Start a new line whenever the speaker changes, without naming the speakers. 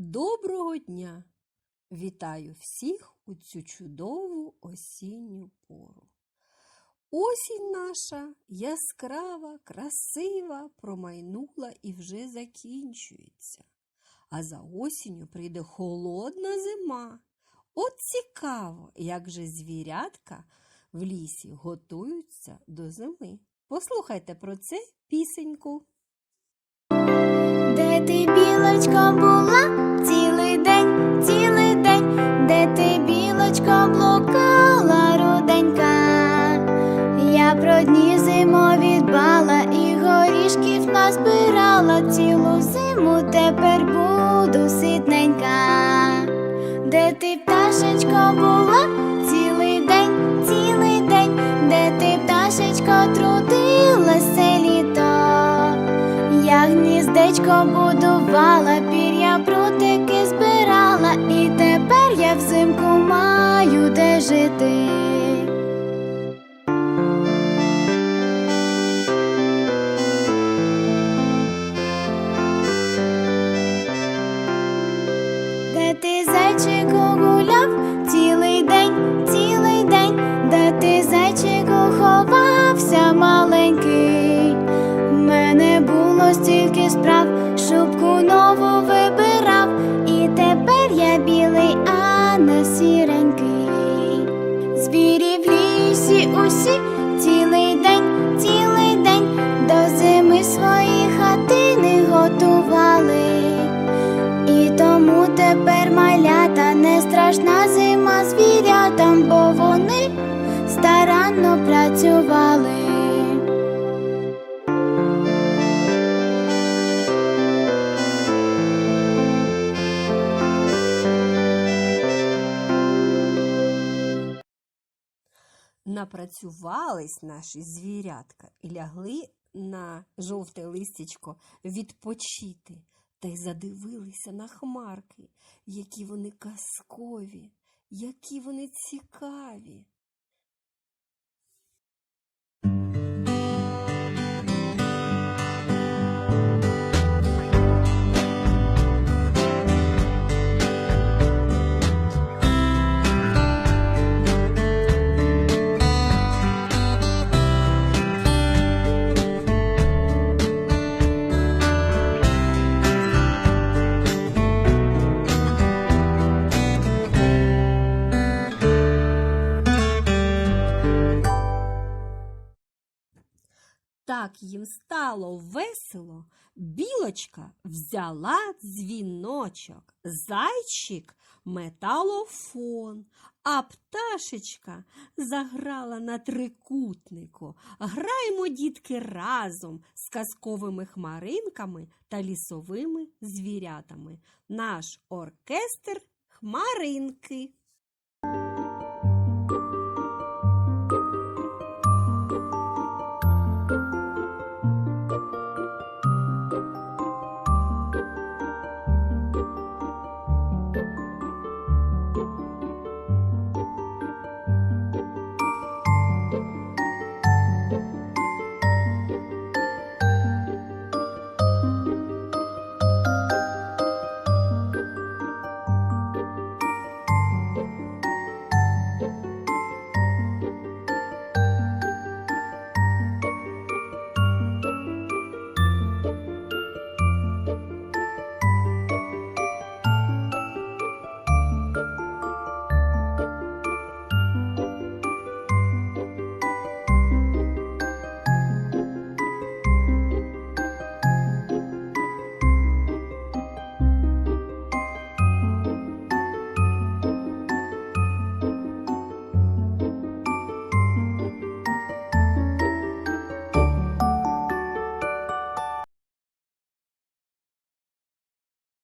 Доброго дня! Вітаю всіх у цю чудову осінню пору. Осінь наша яскрава, красива, промайнула і вже закінчується. А за осінню прийде холодна зима. От цікаво, як же звірятка в лісі готуються до зими. Послухайте про це пісеньку.
Ти, білочко, була цілий день, цілий день, де ти, білочко, блукала руденька. Я про дні зимові дбала і горішків назбирала цілу зиму, тепер буду ситненька. Де ти, пташечко, була будувала, шубку нову вибирав, і тепер я білий, а не сіренький. Звірі в лісі усі цілий день, цілий день до зими свої хатини готували. І тому тепер малята не страшна зима звірятам, бо вони старанно працювали.
Напрацювались наші звірятка і лягли на жовте листячко відпочити, та й задивилися на хмарки, які вони казкові, які вони цікаві. Так їм стало весело. Білочка взяла дзвіночок, зайчик металофон, а пташечка заграла на трикутнику. Граймо, дітки, разом з казковими хмаринками та лісовими звірятами. Наш оркестр хмаринки.